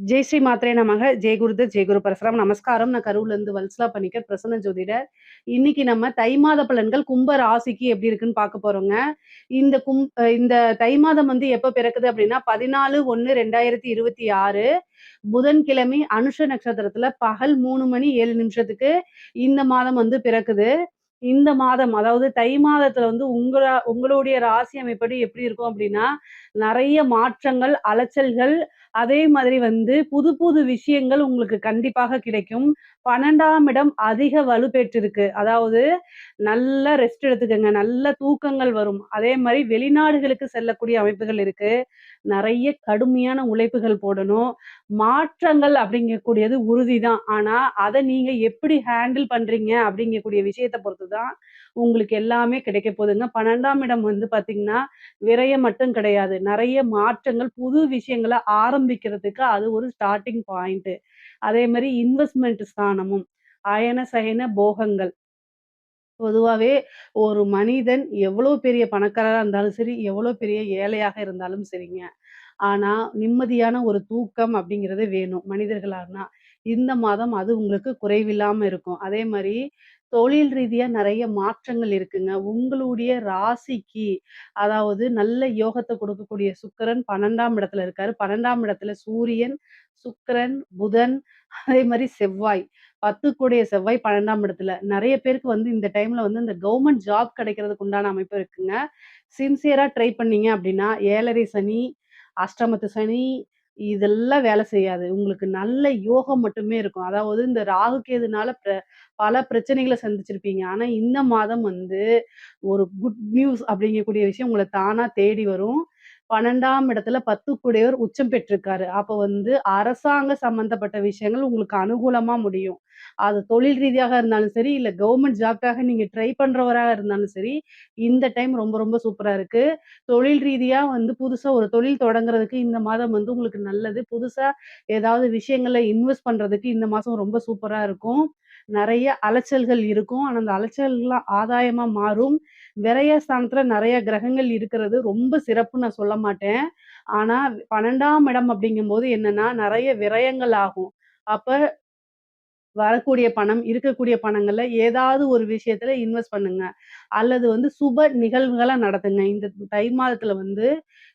ஜெய் ஸ்ரீ மாத்ரே நமக. ஜெய் குருதர் ஜெய் குரு பரசுராம். நமஸ்காரம். நான் கரூர்ல இருந்து வல்சலா பணிக்கர் பிரசன்ன ஜோதிடர். இன்னைக்கு நம்ம தை மாத பலன்கள் கும்ப ராசிக்கு எப்படி இருக்குன்னு பார்க்க போறோங்க. இந்த கும் இந்த தை மாதம் வந்து எப்ப பிறக்குது அப்படின்னா பதினாலு ஒன்னு ரெண்டாயிரத்தி இருபத்தி ஆறு. புதன்கிழமை அனுஷ நட்சத்திரத்துல பகல் மூணு மணி ஏழு நிமிஷத்துக்கு இந்த மாதம் வந்து பிறக்குது. இந்த மாதம் அதாவது தை மாதத்துல வந்து உங்களா உங்களுடைய ராசி அமைப்படி எப்படி இருக்கும் அப்படின்னா நிறைய மாற்றங்கள் அலைச்சல்கள் அதே மாதிரி வந்து புது புது விஷயங்கள் உங்களுக்கு கண்டிப்பாக கிடைக்கும். பன்னெண்டாம் இடம் அதிக வலுப்பெற்றிருக்கு. அதாவது நல்ல ரெஸ்ட் எடுத்துக்கங்க. நல்ல தூக்கங்கள் வரும். அதே மாதிரி வெளிநாடுகளுக்கு செல்லக்கூடிய அமைப்புகள் இருக்கு. நிறைய கடுமையான உழைப்புகள் போடணும். மாற்றங்கள் அப்படிங்கக்கூடியது உறுதிதான். ஆனா அதை நீங்க எப்படி ஹேண்டில் பண்றீங்க அப்படிங்கக்கூடிய விஷயத்தை பொறுத்து தான் உங்களுக்கு எல்லாமே கிடைக்க போகுதுங்க. பன்னெண்டாம் இடம் வந்து பாத்தீங்கன்னா விரயம் மட்டும் கிடையாது. நிறைய மாற்றங்கள் புது விஷயங்களை ஆரம்பிக்கிறதுக்கு அது ஒரு ஸ்டார்டிங் பாயிண்ட் அதே மாதிரி இன்வெஸ்ட்மெண்ட் ஸ்தானமும் அயன சயன போகங்கள். பொதுவாகவே ஒரு மனிதன் எவ்வளவு பெரிய பணக்காரரா இருந்தாலும் சரி எவ்வளவு பெரிய ஏழையாக இருந்தாலும் சரிங்க. ஆனா நிம்மதியான ஒரு தூக்கம் அப்படிங்கிறது வேணும். மனிதர்களானா இந்த மாதம் அது உங்களுக்கு குறைவில்லாம இருக்கும். அதே மாதிரி தொழில் ரீதியா நிறைய மாற்றங்கள் இருக்குங்க. உங்களுடைய ராசிக்கு அதாவது நல்ல யோகத்தை கொடுக்கக்கூடிய சுக்கரன் பன்னெண்டாம் இடத்துல இருக்காரு. பன்னெண்டாம் இடத்துல சூரியன் சுக்கரன் புதன் அதே மாதிரி செவ்வாய். பத்து கூடிய செவ்வாய் பன்னெண்டாம் இடத்துல. நிறைய பேருக்கு வந்து இந்த டைம்ல வந்து இந்த கவர்மெண்ட் ஜாப் கிடைக்கிறதுக்கு உண்டான அமைப்பு இருக்குங்க. சின்சியரா ட்ரை பண்ணீங்க அப்படின்னா ஏழரை சனி அஷ்டமத்து சனி இதெல்லாம் வேலை செய்யாது. உங்களுக்கு நல்ல யோகம் மட்டுமே இருக்கும். அதாவது இந்த ராகுக்கேதுனால பிர பல பிரச்சனைகளை சந்திச்சிருப்பீங்க. ஆனா இந்த மாதம் வந்து ஒரு குட் நியூஸ் அப்படிங்கக்கூடிய விஷயம் உங்களை தானா தேடி வரும். பன்னெண்டாம் இடத்துல பத்து கூடையவர் உச்சம் பெற்றிருக்காரு. அப்ப வந்து அரசாங்க சம்பந்தப்பட்ட விஷயங்கள் உங்களுக்கு அனுகூலமா முடியும். அது தொழில் ரீதியாக இருந்தாலும் சரி இல்ல கவர்மெண்ட் ஜாப்காக நீங்க ட்ரை பண்றவராக இருந்தாலும் சரி இந்த டைம் ரொம்ப ரொம்ப சூப்பரா இருக்கு. தொழில் ரீதியா வந்து புதுசா ஒரு தொழில் தொடங்குறதுக்கு இந்த மாதம் வந்து உங்களுக்கு நல்லது. புதுசா ஏதாவது விஷயங்கள்ல இன்வெஸ்ட் பண்றதுக்கு இந்த மாசம் ரொம்ப சூப்பரா இருக்கும். நிறைய அலைச்சல்கள் இருக்கும். ஆனால் அந்த அலைச்சல்கள்லாம் ஆதாயமா மாறும். விரயஸ்தானத்துல நிறைய கிரகங்கள் இருக்கிறது ரொம்ப சிறப்பு நான் சொல்ல மாட்டேன். ஆனா பன்னெண்டாம் இடம் அப்படிங்கும்போது என்னன்னா நிறைய விரயங்கள் ஆகும். அப்ப வரக்கூடிய பணம் இருக்கக்கூடிய பணங்கள்ல ஏதாவது ஒரு விஷயத்துல இன்வெஸ்ட் பண்ணுங்க. அல்லது வந்து சுப நிகழ்வுகளை நடத்துங்க. இந்த தை மாதத்துல வந்து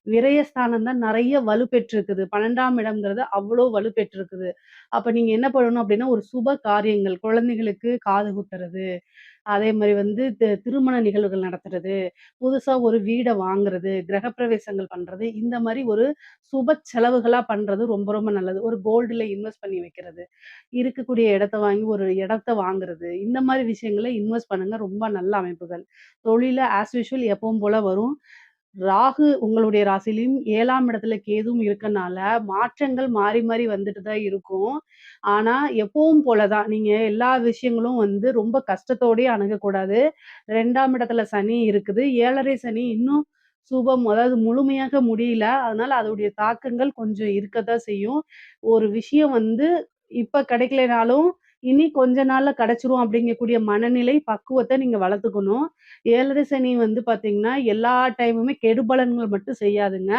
விரயஸ்தானம் தான் நிறைய வலுப்பெற்றிருக்குது. பன்னெண்டாம் இடம்ங்கிறது அவ்வளோ வலுப்பெற்றிருக்குது. அப்ப நீங்க என்ன பண்ணணும் அப்படின்னா ஒரு சுப காரியங்கள் குழந்தைகளுக்கு காது குத்துறது அதே மாதிரி வந்து திருமண நிகழ்வுகள் நடத்துறது புதுசா ஒரு வீடை வாங்குறது கிரகப்பிரவேசங்கள் பண்றது இந்த மாதிரி ஒரு சுப செலவுகளா பண்றது ரொம்ப ரொம்ப நல்லது. ஒரு கோல்டுல இன்வெஸ்ட் பண்ணி வைக்கிறது இருக்கக்கூடிய இடத்த வாங்கி ஒரு இடத்த வாங்குறது இந்த மாதிரி விஷயங்களை இன்வெஸ்ட் பண்ணுங்க. ரொம்ப நல்ல அமைப்புகள். தொழில ஆஸ் யூஷுவல் எப்பவும் போல வரும். ராகு உங்களுடைய ராசிலையும் ஏழாம் இடத்துல கேதுவும் இருக்கனால மாற்றங்கள் மாறி மாறி வந்துட்டு தான் இருக்கும். ஆனா எப்பவும் போலதான். நீங்க எல்லா விஷயங்களும் வந்து ரொம்ப கஷ்டத்தோடயே அணுகக்கூடாது. ரெண்டாம் இடத்துல சனி இருக்குது. ஏழரை சனி இன்னும் சுபம் அதாவது முழுமையாக முடியல. அதனால அதோடைய தாக்கங்கள் கொஞ்சம் இருக்கத்தான் செய்யும். ஒரு விஷயம் வந்து இப்ப கிடைக்கலனாலும் இனி கொஞ்ச நாள்ல கிடைச்சிரும் அப்படிங்கக்கூடிய மனநிலை பக்குவத்தை நீங்க வளர்த்துக்கணும். ஏழரை சனி வந்து பாத்தீங்கன்னா எல்லா டைமுமே கெடுபலன்கள் மட்டும் செய்யாதுங்க.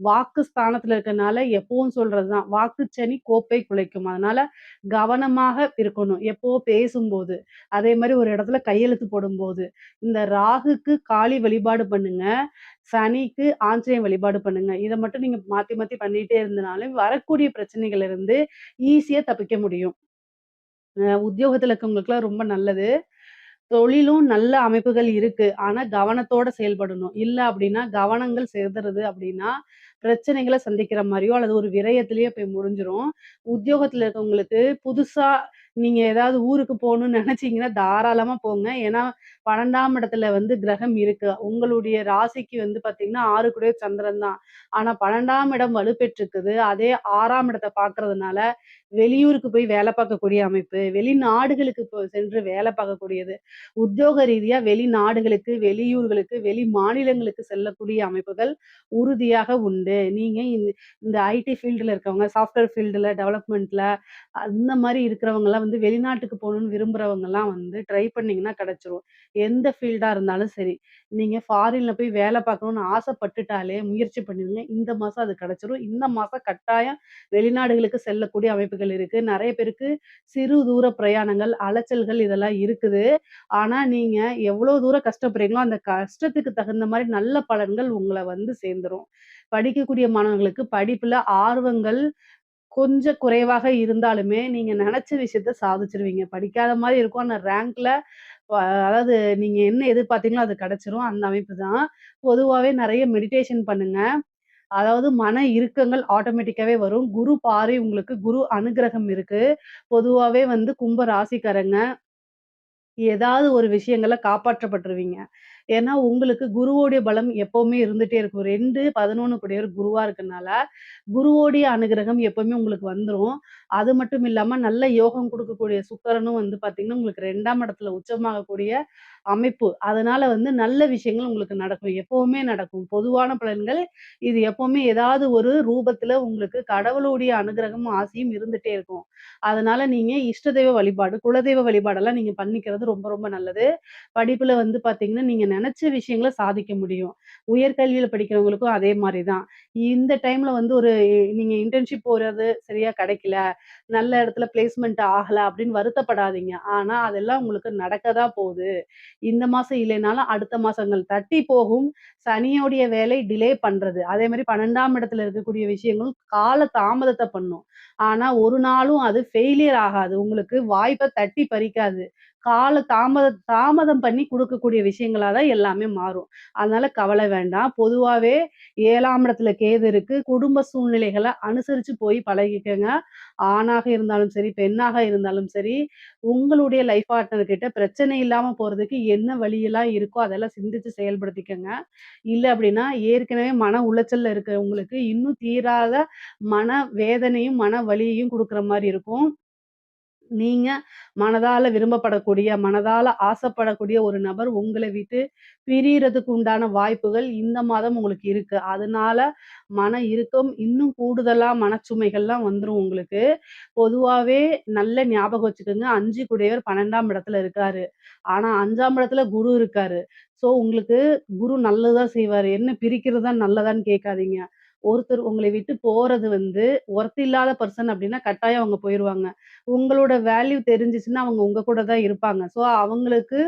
வாக்கு ஸ்தானத்துல இருக்கனால எப்பவும் சொல்றதுதான். வாக்கு சனி கோப்பை குலைக்கும். அதனால கவனமாக இருக்கணும். எப்போ பேசும்போது. அதே மாதிரி ஒரு இடத்துல கையெழுத்து போடும்போது. இந்த ராகுக்கு காளி வழிபாடு பண்ணுங்க. சனிக்கு ஆஞ்சநேயம் வழிபாடு பண்ணுங்க. இதை மட்டும் நீங்க மாத்தி மாத்தி பண்ணிட்டே இருந்தனாலும் வரக்கூடிய பிரச்சனைகள் இருந்து ஈஸியா தப்பிக்க முடியும். உத்தியோகத்துல இருக்கவங்களுக்குலாம் ரொம்ப நல்லது. தொழிலும் நல்ல அமைப்புகள் இருக்கு. ஆனா கவனத்தோட செயல்படணும். இல்ல அப்படின்னா கவனங்கள் செதுறது அப்படின்னா பிரச்சனைகளை சந்திக்கிற மாதிரியோ அல்லது ஒரு விரயத்திலேயே போய் முடிஞ்சிரும். உத்தியோகத்துல இருக்கவங்களுக்கு புதுசா நீங்க ஏதாவது ஊருக்கு போகணும்னு நினைச்சீங்கன்னா தாராளமா போங்க. ஏன்னா பன்னெண்டாம் இடத்துல வந்து கிரகம் இருக்கு. உங்களுடைய ராசிக்கு வந்து பாத்தீங்கன்னா ஆறு கூட சந்திரன் தான். ஆனா பன்னெண்டாம் இடம் வலுப்பெற்றிருக்குது. அதே ஆறாம் இடத்தை பாக்குறதுனால வெளியூருக்கு போய் வேலை பார்க்கக்கூடிய அமைப்பு வெளிநாடுகளுக்கு சென்று வேலை பார்க்கக்கூடியது உத்தியோக ரீதியா வெளிநாடுகளுக்கு வெளியூர்களுக்கு வெளி மாநிலங்களுக்கு செல்லக்கூடிய அமைப்புகள் உறுதியாக உண்டு நீங்க இந்த- இந்த ஐடி ஃபீல்டில் இருக்கவங்க சாஃப்ட்வேர் ஃபீல்டில் டெவலப்மெண்ட்ல அந்த மாதிரி இருக்கிறவங்க எல்லாம் வந்து வெளிநாட்டுக்கு போகணும்னு விரும்புறவங்கலாம் வந்து ட்ரை பண்ணீங்கன்னா கிடைச்சிரும். எந்த ஃபீல்டா இருந்தாலும் சரி. நீங்க ஃபாரின்ல போய் வேலை பார்க்கணும்னு ஆசைப்பட்டுட்டாலே முயற்சி பண்ணிருங்க. இந்த மாசம் அது கிடைச்சிரும். இந்த மாசம் கட்டாயம் வெளிநாடுகளுக்கு செல்லக்கூடிய அமைப்புகள் இருக்கு. நிறைய பேருக்கு சிறு தூர பிரயாணங்கள், அலைச்சல்கள் இதெல்லாம் இருக்குது. ஆனா, நீங்க எவ்வளோ தூரம் கஷ்டப்படுறீங்களோ, அந்த கஷ்டத்துக்கு தகுந்த மாதிரி நல்ல பலன்கள் உங்களை வந்து சேர்ந்துரும். படிக்கக்கூடிய மாணவர்களுக்கு படிப்புல ஆர்வங்கள் கொஞ்சம் குறைவாக இருந்தாலுமே, நீங்க நினச்ச விஷயத்த சாதிச்சிருவீங்க படிக்காத மாதிரி இருக்கும். ஆனால் ரேங்க்ல அதாவது நீங்க என்ன எதிர்பார்த்தீங்களோ அது கிடைச்சிரும். அந்த அமைப்பு தான். பொதுவாகவே நிறைய மெடிடேஷன் பண்ணுங்க. அதாவது மன இறுக்கங்கள் ஆட்டோமேட்டிக்காவே வரும். குரு பாறை உங்களுக்கு குரு அனுகிரகம் இருக்கு. பொதுவாவே வந்து கும்ப ராசிக்காரங்க ஏதாவது ஒரு விஷயங்கள்ல காப்பாற்றப்பட்டுருவீங்க. ஏன்னா, உங்களுக்கு குருவோடைய பலம் எப்பவுமே இருந்துட்டே இருக்கும். 2, 11 கூடியவர் குருவா இருக்கனால, குருவோடைய அனுகிரகம் எப்பவுமே உங்களுக்கு வந்துடும் அது மட்டும் இல்லாம நல்ல யோகம் கொடுக்கக்கூடிய சுக்கரனும் வந்து பார்த்தீங்கன்னா, உங்களுக்கு ரெண்டாம் இடத்துல உச்சமாகக்கூடிய அமைப்பு. அதனால வந்து நல்ல விஷயங்கள் உங்களுக்கு நடக்கும். எப்பவுமே நடக்கும். பொதுவான பலன்கள் இது எப்பவுமே ஏதாவது ஒரு ரூபத்துல உங்களுக்கு கடவுளுடைய அனுகிரகமும், ஆசையும் இருந்துட்டே இருக்கும். அதனால நீங்க இஷ்ட தெய்வ வழிபாடு, குலதெய்வ வழிபாடெல்லாம் நீங்க பண்ணிக்கிறது ரொம்ப ரொம்ப நல்லது. படிப்புல வந்து பார்த்தீங்கன்னா, நீங்க நினைச்ச விஷயங்களை சாதிக்க முடியும். உயர்கல்வியில படிக்கிறவங்களுக்கும் அதே மாதிரிதான் தான். இந்த டைம்ல வந்து ஒரு நீங்க இன்டர்ன்ஷிப் போறது சரியா கிடைக்கல, நல்ல இடத்துல பிளேஸ்மெண்ட் ஆகல அப்படின்னு வருத்தப்படாதீங்க. ஆனா, அதெல்லாம் உங்களுக்கு நடக்க போகுது இந்த மாசம் இல்லைனாலும் அடுத்த மாசங்கள் தட்டி போகும். சனியோடைய வேலை டிலே பண்றது. அதே மாதிரி பன்னெண்டாம் இடத்துல இருக்கக்கூடிய விஷயங்களும் கால தாமதத்தை பண்ணும். ஆனா, ஒரு நாளும் அது ஃபெயிலியர் ஆகாது. உங்களுக்கு வாய்ப்ப தட்டி பறிக்காது. கால தாமத தாமதம் பண்ணி கொடுக்கக்கூடிய விஷயங்களா தான் எல்லாமே மாறும். அதனால கவலை வேண்டாம். பொதுவாகவே ஏழாம் இடத்துல கேது இருக்கு. குடும்ப சூழ்நிலைகளை அனுசரிச்சு போய் பழகிக்கங்க. ஆணாக இருந்தாலும் சரி, பெண்ணாக இருந்தாலும் சரி, உங்களுடைய லைஃப் பார்ட்னர் கிட்ட பிரச்சனை இல்லாம போறதுக்கு என்ன வழியெல்லாம் இருக்கோ, அதெல்லாம் சிந்திச்சு செயல்படுத்திக்கங்க. இல்லை அப்படின்னா, ஏற்கனவே மன உளைச்சல்ல இருக்கிறவங்களுக்கு இன்னும் தீராத மன வேதனையும், மன வலியையும் கொடுக்குற மாதிரி இருக்கும். நீங்க மனதால விரும்பப்படக்கூடிய, மனதால ஆசைப்படக்கூடிய ஒரு நபர் உங்களை விட்டு பிரியறதுக்கு உண்டான வாய்ப்புகள் இந்த மாதம் உங்களுக்கு இருக்கு. அதனால மன இறுக்கம் இன்னும் கூடுதலா மனச்சுமைகள்லாம் வந்துடும் உங்களுக்கு. பொதுவாகவே நல்ல ஞாபகம் வச்சுக்கோங்க அஞ்சு குடையவர் பன்னெண்டாம் இடத்துல இருக்காரு. ஆனா அஞ்சாம் இடத்துல குரு இருக்காரு. ஸோ உங்களுக்கு குரு நல்லதாக செய்வார் செய்வாரு. என்ன பிரிக்கிறது தான் நல்லதான்னு கேட்காதீங்க. ஒருத்தர் உங்களை விட்டு போறது வந்து ஒர்த் இல்லாத பர்சன் அப்படின்னா கட்டாயம் அவங்க போயிடுவாங்க உங்களோட வேல்யூ தெரிஞ்சிச்சுன்னா அவங்க உங்க கூட தான் இருப்பாங்க. ஸோ அவங்களுக்கு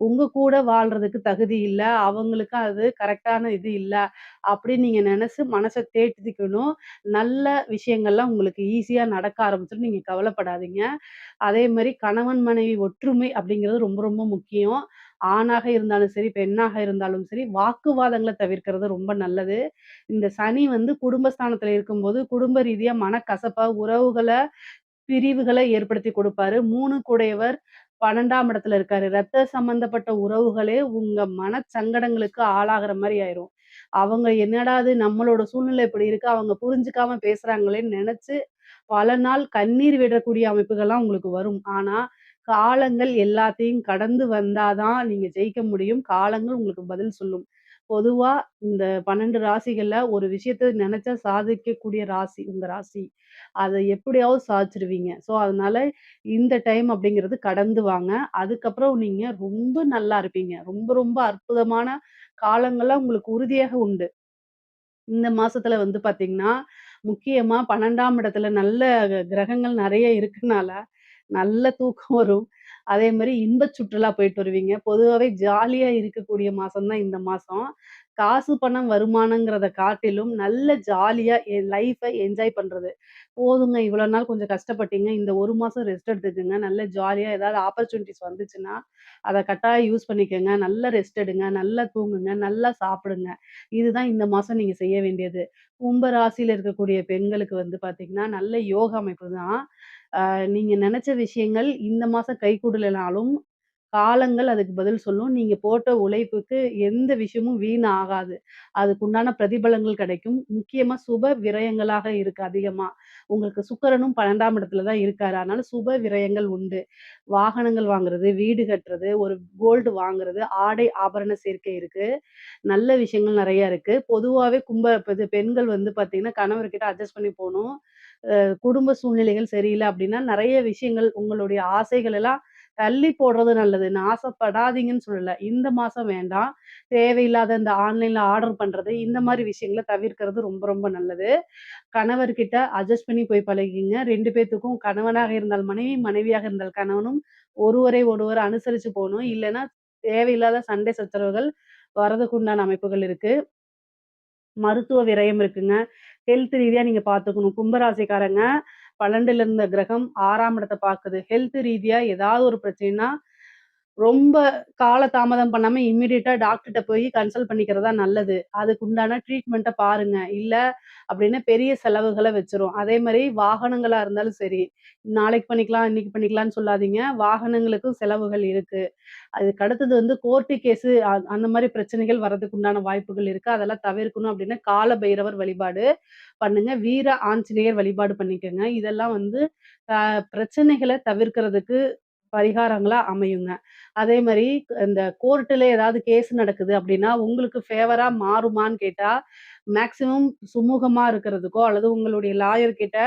உங்க கூட வாழ்றதுக்கு தகுதி இல்லை அவங்களுக்கு அது கரெக்டான இது இல்லை அப்படின்னு நீங்க நினைச்சு மனசை தேத்திக்கணும். நல்ல விஷயங்கள்லாம் உங்களுக்கு ஈஸியா நடக்க ஆரம்பிச்சிடும் நீங்க கவலைப்படாதீங்க. அதே மாதிரி கணவன், மனைவி ஒற்றுமை அப்படிங்கிறது ரொம்ப ரொம்ப முக்கியம். ஆணாக இருந்தாலும் சரி, பெண்ணாக இருந்தாலும் சரி, வாக்குவாதங்களை தவிர்க்கிறது ரொம்ப நல்லது. இந்த சனி வந்து குடும்பஸ்தானத்துல இருக்கும்போது, குடும்ப ரீதியா மனக்கசப்பா உறவுகளை பிரிவுகளை ஏற்படுத்தி கொடுப்பாரு மூணு கூடையவர் 12ஆம் இடத்துல இருக்காரு. ரத்த சம்பந்தப்பட்ட உறவுகளே உங்க மனச்சங்கடங்களுக்கு ஆளாகிற மாதிரி ஆயிரும். அவங்க என்னடா இது நம்மளோட சூழ்நிலை இப்படி இருக்கு, அவங்க புரிஞ்சுக்காம பேசுறாங்களேன்னு நினைச்சு பல நாள் கண்ணீர் விடக்கூடிய அமைப்புகள்லாம் உங்களுக்கு வரும். ஆனா, காலங்கள் எல்லாத்தையும் கடந்து வந்தாதான் நீங்க ஜெயிக்க முடியும். காலங்கள் உங்களுக்கு பதில் சொல்லும். பொதுவா இந்த 12 ராசிகள்ல ஒரு விஷயத்த நினைச்சா சாதிக்கக்கூடிய ராசி உங்க ராசி. அதை எப்படியாவது சாதிச்சிருவீங்க ஸோ, அதனால இந்த டைம் அப்படிங்கிறது கடந்து வாங்க. அதுக்கப்புறம் நீங்க ரொம்ப நல்லா இருப்பீங்க. ரொம்ப ரொம்ப அற்புதமான காலங்கள்லாம் உங்களுக்கு உறுதியாக உண்டு. இந்த மாசத்துல வந்து பாத்தீங்கன்னா முக்கியமா 12ஆம் இடத்துல நல்ல கிரகங்கள் நிறைய இருக்கனால, நல்ல தூக்கம் வரும். அதே மாதிரி இன்ப சுற்றுலா போயிட்டு வருவீங்க. பொதுவாகவே ஜாலியா இருக்கக்கூடிய மாசம் தான் இந்த மாசம். காசு, பணம், வருமானங்கிறத காட்டிலும் நல்ல ஜாலியா என் லைஃப என்ஜாய் பண்றது. போதுங்க இவ்வளோ நாள் கொஞ்சம் கஷ்டப்பட்டீங்க. இந்த ஒரு மாசம் ரெஸ்ட் எடுத்துக்கோங்க நல்ல ஜாலியா ஏதாவது ஆப்பர்ச்சுனிட்டிஸ் வந்துச்சுன்னா, அதை கட்டாயம் யூஸ் பண்ணிக்கோங்க நல்லா ரெஸ்ட் எடுங்க. நல்லா தூங்குங்க. நல்லா சாப்பிடுங்க. இதுதான் இந்த மாசம் நீங்க செய்ய வேண்டியது. கும்ப ராசியில இருக்கக்கூடிய பெண்களுக்கு வந்து பார்த்திங்கன்னா நல்ல யோக அமைப்பு தான். நீங்க நினைச்ச விஷயங்கள் இந்த மாசம் கைகூடலனாலும், காலங்கள் அதுக்கு பதில் சொல்லும். நீங்க போட்ட உழைப்புக்கு எந்த விஷயமும் வீண் ஆகாது. அதுக்குண்டான பிரதிபலங்கள் கிடைக்கும். முக்கியமா சுப விரயங்களாக இருக்கு அதிகமா. உங்களுக்கு சுக்கரனும் பன்னெண்டாம் இடத்துல தான் இருக்காரு. அதனால சுப விரயங்கள் உண்டு. வாகனங்கள் வாங்குறது, வீடு கட்டுறது, ஒரு கோல்டு வாங்குறது, ஆடை ஆபரண சேர்க்கை இருக்கு. நல்ல விஷயங்கள் நிறைய இருக்கு. பொதுவாகவே கும்ப இது பெண்கள் வந்து பார்த்தீங்கன்னா, கணவர்கிட்ட அட்ஜஸ்ட் பண்ணி போகணும் குடும்ப சூழ்நிலைகள் சரியில்லை அப்படின்னா, நிறைய விஷயங்கள் உங்களுடைய ஆசைகள் எல்லாம் தள்ளி போடுறது நல்லது. நான் ஆசைப்படாதீங்கன்னு சொல்லல. இந்த மாசம் வேண்டாம். தேவையில்லாத இந்த ஆன்லைன்ல ஆர்டர் பண்றது, இந்த மாதிரி விஷயங்களை தவிர்க்கிறது ரொம்ப ரொம்ப நல்லது. கணவர்கிட்ட அட்ஜஸ்ட் பண்ணி போய் பழகிங்க ரெண்டு பேத்துக்கும் கணவனாக இருந்தால் மனைவி, மனைவியாக இருந்தால் கணவனும் ஒருவரை ஒருவர் அனுசரிச்சு போகணும் இல்லைன்னா தேவையில்லாத சண்டை சச்சரவுகள் வரதுக்கு உண்டான அமைப்புகள் இருக்கு. மருத்துவ விரயம் இருக்குங்க. ஹெல்த் ரீதியா நீங்க பார்த்துக்கணும். கும்பராசிக்காரங்க 12ல இருந்த கிரகம் ஆறாம் இடத்தை பாக்குது. ஹெல்த் ரீதியா ஏதாவது ஒரு பிரச்சனைன்னா, ரொம்ப கால தாமதம் பண்ணாம இம்மிடியட்டா டாக்டர்கிட்ட போய் கன்சல்ட் பண்ணிக்கிறது தான் நல்லது. அதுக்கு உண்டான ட்ரீட்மெண்ட்டை பாருங்க. இல்ல அப்படின்னு பெரிய செலவுகளை வச்சிரும் அதே மாதிரி வாகனங்களா இருந்தாலும் சரி, நாளைக்கு பண்ணிக்கலாம், இன்னைக்கு பண்ணிக்கலாம்னு சொல்லாதீங்க. வாகனங்களுக்கும் செலவுகள் இருக்கு. அதுக்கு அடுத்தது வந்து கோர்ட்டு கேஸு அ அந்த மாதிரி பிரச்சனைகள் வர்றதுக்கு உண்டான வாய்ப்புகள் இருக்கு. அதெல்லாம் தவிர்க்கணும் அப்படின்னா கால பைரவர் வழிபாடு பண்ணுங்க. வீர ஆஞ்சநேயர் வழிபாடு பண்ணிக்கங்க. இதெல்லாம் வந்து பிரச்சனைகளை தவிர்க்கிறதுக்கு பரிகாரங்களா அமையுங்க. அதே மாதிரி இந்த கோர்ட்டுல ஏதாவது கேஸ் நடக்குது அப்படின்னா உங்களுக்கு ஃபேவரா மாறுமான்னு கேட்டா, மேக்சிமம் சுமூகமா இருக்கிறதுக்கோ, அல்லது உங்களுடைய லாயர் கிட்ட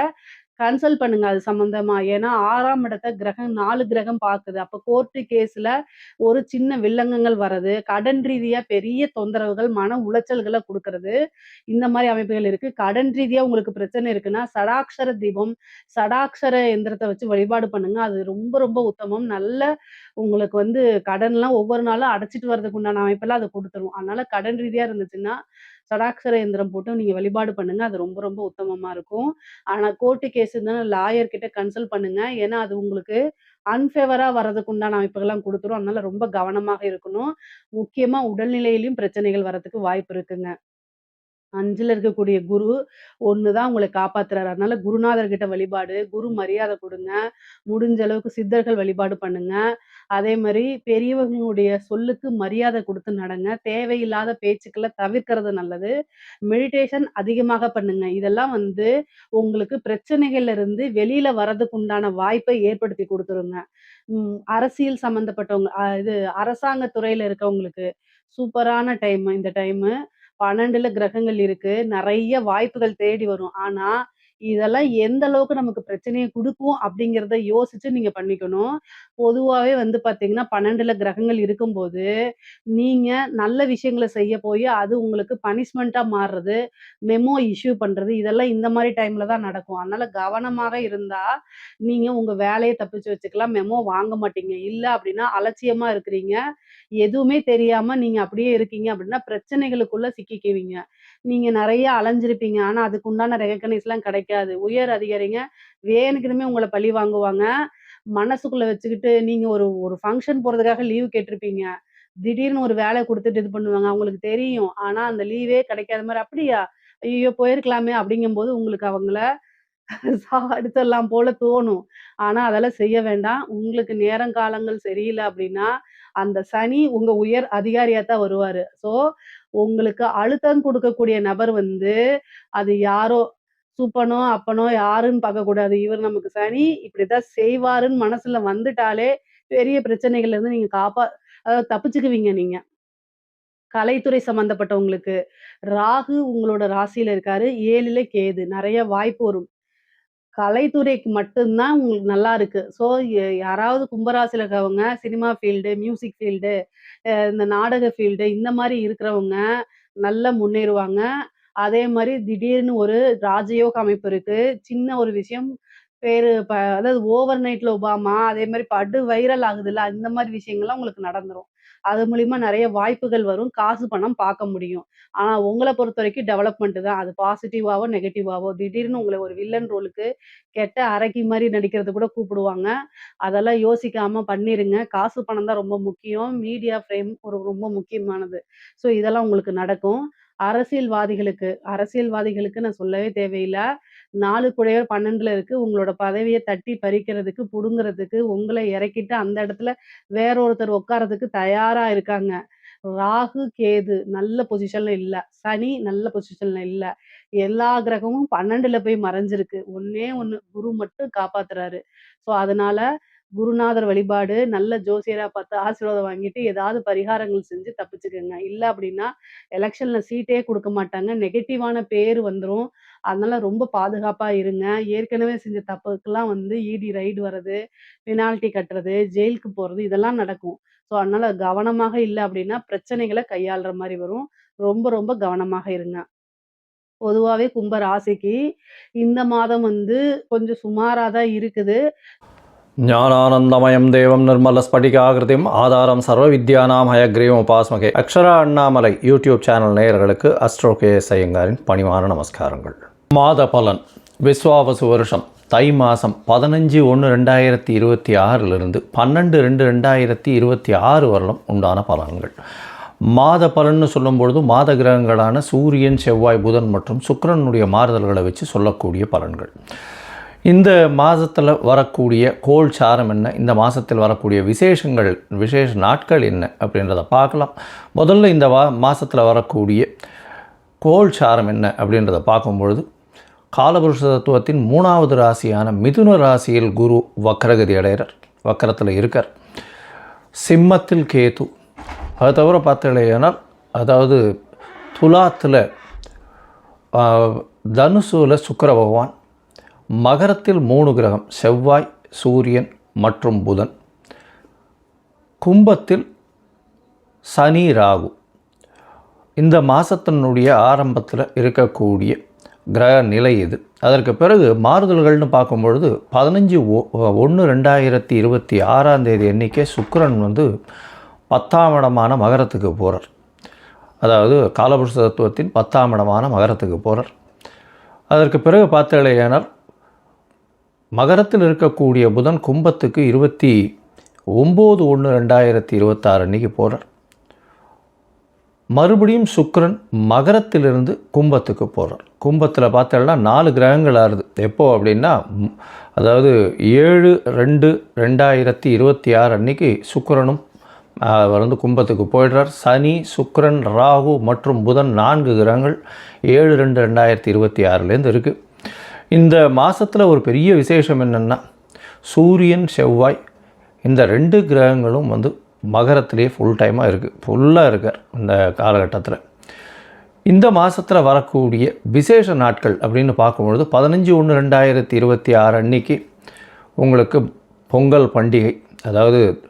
கன்சல்ட் பண்ணுங்க அது சம்பந்தமா ஏன்னா ஆறாம் இடத்த கிரகம் நாலு கிரகம் பார்க்குது அப்ப கோர்ட்டு கேஸ்ல ஒரு சின்ன வில்லங்கங்கள் வர்றது, கடன் ரீதியா பெரிய தொந்தரவுகள், மன உளைச்சல்களை கொடுக்கறது இந்த மாதிரி அமைப்புகள் இருக்கு. கடன் ரீதியா உங்களுக்கு பிரச்சனை இருக்குன்னா, சடாக்ஷர தீபம், சடாக்ஷர எந்திரத்தை வச்சு வழிபாடு பண்ணுங்க. அது ரொம்ப ரொம்ப உத்தமம். நல்ல உங்களுக்கு வந்து கடன்லாம் ஒவ்வொரு நாளும் அடைச்சிட்டு வர்றதுக்கு உண்டான அமைப்பெல்லாம் அது கொடுத்துரும் அதனால கடன் ரீதியா இருந்துச்சுன்னா, சடாக்ஷர எந்திரம் போட்டு நீங்க வழிபாடு பண்ணுங்க. அது ரொம்ப ரொம்ப உத்தமமா இருக்கும். ஆனா கோர்ட்டு கேஸ்ன்னா லாயர் கிட்ட கன்சல்ட் பண்ணுங்க. ஏன்னா அது உங்களுக்கு அன்ஃபேவரா வரதுக்கு உண்டான அமைப்புகள்லாம் கொடுத்துரும் அதனால ரொம்ப கவனமாக இருக்கணும். முக்கியமா உடல்நிலையிலயும் பிரச்சனைகள் வரதுக்கு வாய்ப்பு இருக்குங்க. அஞ்சில் இருக்கக்கூடிய குரு ஒன்று தான் உங்களை காப்பாத்துறாரு. அதனால குருநாதர் கிட்ட வழிபாடு, குரு மரியாதை கொடுங்க முடிஞ்ச அளவுக்கு சித்தர்கள் வழிபாடு பண்ணுங்க. அதே மாதிரி பெரியவங்களுடைய சொல்லுக்கு மரியாதை கொடுத்து நடங்க. தேவையில்லாத பேச்சுக்களை தவிர்க்கிறது நல்லது. மெடிடேஷன் அதிகமாக பண்ணுங்க. இதெல்லாம் வந்து உங்களுக்கு பிரச்சனைகள்ல இருந்து வெளியில வரதுக்கு உண்டான வாய்ப்பை ஏற்படுத்தி கொடுத்துருங்க அரசியல் சம்மந்தப்பட்டவங்க இது அரசாங்க துறையில இருக்கவங்களுக்கு சூப்பரான டைம் இந்த டைமு. 12ல கிரகங்கள் இருக்கு. நிறைய வாய்ப்புகள் தேடி வரும். ஆனா, இதெல்லாம் எந்த அளவுக்கு நமக்கு பிரச்சனையை கொடுக்கும் அப்படிங்கிறத யோசிச்சு நீங்க பண்ணிக்கணும். பொதுவாகவே வந்து பாத்தீங்கன்னா, 12ல கிரகங்கள் இருக்கும்போது, நீங்க நல்ல விஷயங்களை செய்ய போய் அது உங்களுக்கு பனிஷ்மெண்ட்டா மாறுறது, மெமோ இஷ்யூ பண்றது, இதெல்லாம் இந்த மாதிரி டைம்ல தான் நடக்கும். அதனால கவனமாக இருந்தா, நீங்க உங்க வேலையை தப்பிச்சு வச்சுக்கலாம். மெமோ வாங்க மாட்டீங்க. இல்ல அப்படின்னா அலட்சியமா இருக்கிறீங்க. எதுவுமே தெரியாம நீங்க அப்படியே இருக்கீங்க அப்படின்னா, பிரச்சனைகளுக்குள்ள சிக்கிக்குவீங்க. நீங்க நிறைய அலைஞ்சிருப்பீங்க. ஆனா, அதுக்கு உண்டான ரெகக்னைஸ்லாம் கிடைக்காது. உயர் அதிகாரிங்க வேணுக்குனுமே உங்களை பழி வாங்குவாங்க. மனசுக்குள்ள வச்சுக்கிட்டு நீங்க ஒரு ஒரு ஃபங்க்ஷன் போறதுக்காக லீவ் கேட்டிருப்பீங்க. திடீர்னு ஒரு வேலை கொடுத்துட்டு இது பண்ணுவாங்க. அவங்களுக்கு தெரியும். ஆனா, அந்த லீவே கிடைக்காத மாதிரி "அப்படியா? ஐயோ போயிருக்கலாமே" அப்படிங்கும்போது உங்களுக்கு அவங்கள சாடிச்சிடலாம் போல தோணும். ஆனா, அதெல்லாம் செய்ய வேண்டாம். உங்களுக்கு நேரம் காலங்கள் சரியில்ல அப்படின்னா, அந்த சனி உங்க உயர் அதிகாரியா தான் வருவாரு. ஸோ, உங்களுக்கு அழுத்தம் கொடுக்கக்கூடிய நபர் வந்து, அது யாரோ சூப்பனோ, அப்பனோ யாருன்னு பார்க்கக்கூடாது. இவர் நமக்கு சனி இப்படிதான் செய்வாருன்னு மனசுல வந்துட்டாலே, பெரிய பிரச்சனைகள்ல இருந்து நீங்க காப்பா அதாவது தப்பிச்சுக்குவீங்க நீங்க. கலைத்துறை சம்பந்தப்பட்டவங்களுக்கு ராகு உங்களோட ராசியில இருக்காரு. ஏழுல கேது. நிறைய வாய்ப்பு வரும். கலைத்துறைக்கு மட்டும்தான் உங்களுக்கு நல்லா இருக்கு. ஸோ யாராவது கும்பராசியில இருக்கவங்க சினிமா ஃபீல்டு, மியூசிக் ஃபீல்டு, இந்த நாடக ஃபீல்டு இந்த மாதிரி இருக்கிறவங்க நல்லா முன்னேறுவாங்க. அதே மாதிரி திடீர்னு ஒரு ராஜயோக அமைப்பு இருக்கு. சின்ன ஒரு விஷயம் பேரு ப அதாவது ஓவர் நைட்ல ஒபாமா, அதே மாதிரி படு வைரல் ஆகுதுல்ல, இந்த மாதிரி விஷயங்கள்லாம் உங்களுக்கு நடந்துரும். அது மூலியமா நிறைய வாய்ப்புகள் வரும். காசு, பணம் பார்க்க முடியும். ஆனா பொறுத்த வரைக்கும் டெவலப்மெண்ட் தான். அது பாசிட்டிவாவோ, நெகட்டிவாவோ திடீர்னு உங்களை ஒரு வில்லன் ரோலுக்கு கெட்ட அரைக்கி மாதிரி நடிக்கிறது கூட கூப்பிடுவாங்க. அதெல்லாம் யோசிக்காம பண்ணிருங்க. காசு, பணம் தான் ரொம்ப முக்கியம். மீடியா ஃப்ரேம் ஒரு ரொம்ப முக்கியமானது. ஸோ இதெல்லாம் உங்களுக்கு நடக்கும். அரசியல்வாதிகளுக்கு அரசியல்வாதிகளுக்கு நான் சொல்லவே தேவையில்லை நாலு குடையவர் 12ல இருக்கு. உங்களோட பதவியை தட்டி பறிக்கிறதுக்கு, புடுங்கிறதுக்கு உங்களை இறக்கிட்டு அந்த இடத்துல வேற ஒருத்தர் உட்கார்றதுக்கு தயாரா இருக்காங்க. ராகு, கேது நல்ல பொசிஷன்ல இல்ல. சனி நல்ல பொசிஷன்ல இல்ல. எல்லா கிரகமும் 12ல போய் மறைஞ்சிருக்கு. ஒன்னே ஒண்ணு குரு மட்டும் காப்பாத்துறாரு. ஸோ அதனால குருநாதர் வழிபாடு, நல்ல ஜோசியராக பார்த்து ஆசீர்வாதம் வாங்கிட்டு, ஏதாவது பரிகாரங்கள் செஞ்சு தப்பிச்சுக்கோங்க இல்லை அப்படின்னா, எலெக்ஷனில் சீட்டே கொடுக்க மாட்டாங்க. நெகட்டிவான பேர் வந்துடும் அதனால ரொம்ப பாதுகாப்பாக இருங்க. ஏற்கனவே செஞ்ச தப்புக்கெல்லாம் வந்து இடி ரைடு வர்றது, பெனால்ட்டி கட்டுறது, ஜெயிலுக்கு போகிறது இதெல்லாம் நடக்கும். ஸோ அதனால கவனமாக இல்லை அப்படின்னா பிரச்சனைகளை கையாளுற மாதிரி வரும். ரொம்ப ரொம்ப கவனமாக இருங்க. பொதுவாகவே கும்ப ராசிக்கு இந்த மாதம் வந்து கொஞ்சம் சுமாராக தான் இருக்குது. ஞானானந்தமயம் தேவம் நிர்மல ஸ்படிகாகிருதிம் ஆதாரம் சர்வ வித்யானாம் ஹயக்ரீவம் உபாஸ்மகே. அக்ஷரா அண்ணாமலை யூடியூப் சேனல் நேயர்களுக்கு அஸ்ட்ரோ கே எஸ் ஐயங்காரின் பணிவான நமஸ்காரங்கள். மாத பலன் விஸ்வாவசு வருஷம் தை மாதம் பதினஞ்சு ஒன்று ரெண்டாயிரத்தி இருபத்தி ஆறிலிருந்து பன்னெண்டு ரெண்டு ரெண்டாயிரத்தி இருபத்தி ஆறு வரலும் உண்டான பலன்கள். மாத பலன்னு சொல்லும்பொழுது மாத கிரகங்களான சூரியன் செவ்வாய் புதன் மற்றும் சுக்கிரனுடைய மாறுதல்களை வச்சு சொல்லக்கூடிய பலன்கள். இந்த மாதத்தில் வரக்கூடிய கோள் சாரம் என்ன? இந்த மாதத்தில் வரக்கூடிய விசேஷங்கள் விசேஷ நாட்கள் என்ன? அப்படின்றத பார்க்கலாம். முதல்ல இந்த வா மாதத்தில் வரக்கூடிய கோள் சாரம் என்ன? அப்படின்றத பார்க்கும்பொழுது காலபுருஷ தத்துவத்தின் மூணாவது ராசியான மிதுன ராசியில் குரு வக்கரகதி அடைகிறார். வக்கரத்தில் இருக்கார். சிம்மத்தில் கேது. அது தவிர பார்த்தீங்கன்னா அதாவது துலாத்தில் தனுசுவில் சுக்கர பகவான். மகரத்தில் மூணு கிரகம் செவ்வாய் சூரியன் மற்றும் புதன். கும்பத்தில் சனி ராகு. இந்த மாதத்தினுடைய ஆரம்பத்தில் இருக்கக்கூடிய கிரக நிலை இது. அதற்கு பிறகு மாறுதல்கள்னு பார்க்கும்பொழுது பதினஞ்சு ஒன்று ரெண்டாயிரத்தி இருபத்தி ஆறாம் தேதி எண்ணிக்கை சுக்கரன் வந்து பத்தாம் இடமான மகரத்துக்கு போகிறார் அதாவது காலபுருஷ தத்துவத்தின் பத்தாம் இடமான மகரத்துக்கு போகிறார் அதற்கு பிறகு பார்த்தேனால் மகரத்தில் இருக்கக்கூடிய புதன் கும்பத்துக்கு இருபத்தி ஒம்பது ஒன்று ரெண்டாயிரத்தி இருபத்தாறு அன்றைக்கி போகிறார் மறுபடியும் சுக்கரன் மகரத்திலிருந்து கும்பத்துக்கு போகிறார் கும்பத்தில் பார்த்தோம்னா நாலு கிரகங்கள் ஆறுது. எப்போ அப்படின்னா அதாவது ஏழு ரெண்டு ரெண்டாயிரத்தி இருபத்தி ஆறு அன்னைக்கு சுக்கரனும் அவர் வந்து கும்பத்துக்கு போயிடுறார். சனி சுக்கரன் ராகு மற்றும் புதன் நான்கு கிரகங்கள் ஏழு ரெண்டு ரெண்டாயிரத்தி இருபத்தி ஆறுலேருந்து இருக்குது இந்த மாதத்தில் ஒரு பெரிய விசேஷம் என்னென்னா சூரியன் செவ்வாய் இந்த ரெண்டு கிரகங்களும் வந்து மகரத்திலே ஃபுல் டைமாக இருக்குது ஃபுல்லாக இருக்கார் இந்த காலகட்டத்தில். இந்த மாதத்தில் வரக்கூடிய விசேஷ நாட்கள் அப்படின்னு பார்க்கும்பொழுது பதினஞ்சு ஒன்று ரெண்டாயிரத்தி இருபத்தி ஆறு அன்னைக்கு உங்களுக்கு பொங்கல் பண்டிகை அதாவது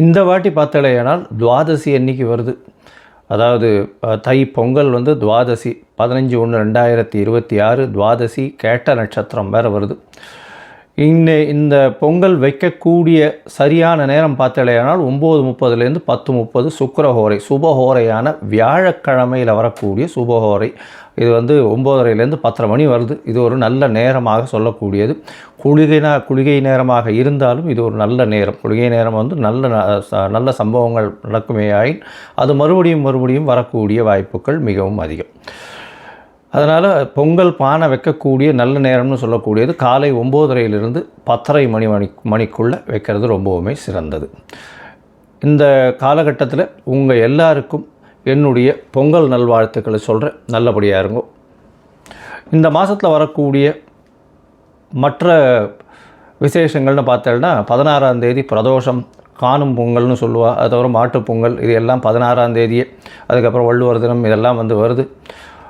இந்த வாட்டி பார்த்தலையானால் துவாதசி என்றைக்கு வருது. அதாவது தை பொங்கல் வந்து துவாதசி பதினஞ்சு ஒன்று ரெண்டாயிரத்தி இருபத்தி ஆறு துவாதசி கேட்ட நட்சத்திரம் வேறு வருது. இன்ன இந்த பொங்கல் வைக்கக்கூடிய சரியான நேரம் பார்த்தலையானால் ஒம்பது முப்பதுலேருந்து பத்து முப்பது சுக்கரஹோரை சுபஹோரையான வியாழக்கிழமையில் வரக்கூடிய சுபஹோரை. இது வந்து ஒம்போதரைலேருந்து பத்தரை மணி வருது. இது ஒரு நல்ல நேரமாக சொல்லக்கூடியது. குளிகைனா குளிகை நேரமாக இருந்தாலும் இது ஒரு நல்ல நேரம். குளிகை நேரம் வந்து நல்ல ந- ச- நல்ல சம்பவங்கள் நடக்குமே ஆயின் அது மறுபடியும் மறுபடியும் வரக்கூடிய வாய்ப்புகள் மிகவும் அதிகம். அதனால் பொங்கல் பானை வைக்கக்கூடிய நல்ல நேரம்னு சொல்லக்கூடியது. காலை ஒம்போதரையிலிருந்து பத்தரை மணி மணி மணிக்குள்ளே வைக்கிறது ரொம்பவுமே சிறந்தது. இந்த காலகட்டத்தில் உங்கள் எல்லாருக்கும் என்னுடைய பொங்கல் நல்வாழ்த்துக்களை சொல்கிறேன் நல்லபடியாக இருங்கோ. இந்த மாதத்தில் வரக்கூடிய மற்ற விசேஷங்கள்னு பார்த்தோம்னா பதினாறாம் தேதி பிரதோஷம் காணும் பொங்கல்னு சொல்லுவாள் அது தவிர மாட்டுப்பொங்கல் இது எல்லாம் பதினாறாம் தேதியே. அதுக்கப்புறம் வள்ளுவர் தினம் இதெல்லாம் வந்து வருது.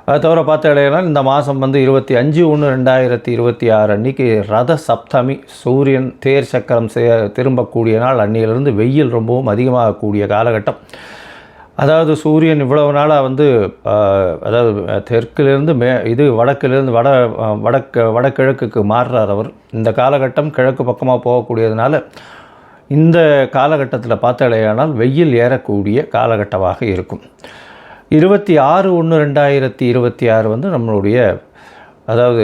அது தவிர பார்த்தீங்கன்னா இந்த மாதம் வந்து இருபத்தி அஞ்சு ஒன்று ரெண்டாயிரத்தி இருபத்தி ஆறு அன்னைக்கு ரத சப்தமி சூரியன் தேர் சக்கரம் சே திரும்பக்கூடிய நாள் அன்னியிலிருந்து வெயில் ரொம்பவும் அதிகமாகக்கூடிய காலகட்டம். அதாவது சூரியன் இவ்வளவு நாளாக வந்து அதாவது தெற்கிலிருந்து மே இது வடக்கிலிருந்து வட வடக்கு வடகிழக்குக்கு மாறுறார் அவர். இந்த காலகட்டம் கிழக்கு பக்கமாக போகக்கூடியதுனால இந்த காலகட்டத்தில் பார்த்தாலேயானால் வெயில் ஏறக்கூடிய காலகட்டமாக இருக்கும். இருபத்தி ஆறு ஒன்று ரெண்டாயிரத்தி இருபத்தி ஆறு வந்து நம்மளுடைய அதாவது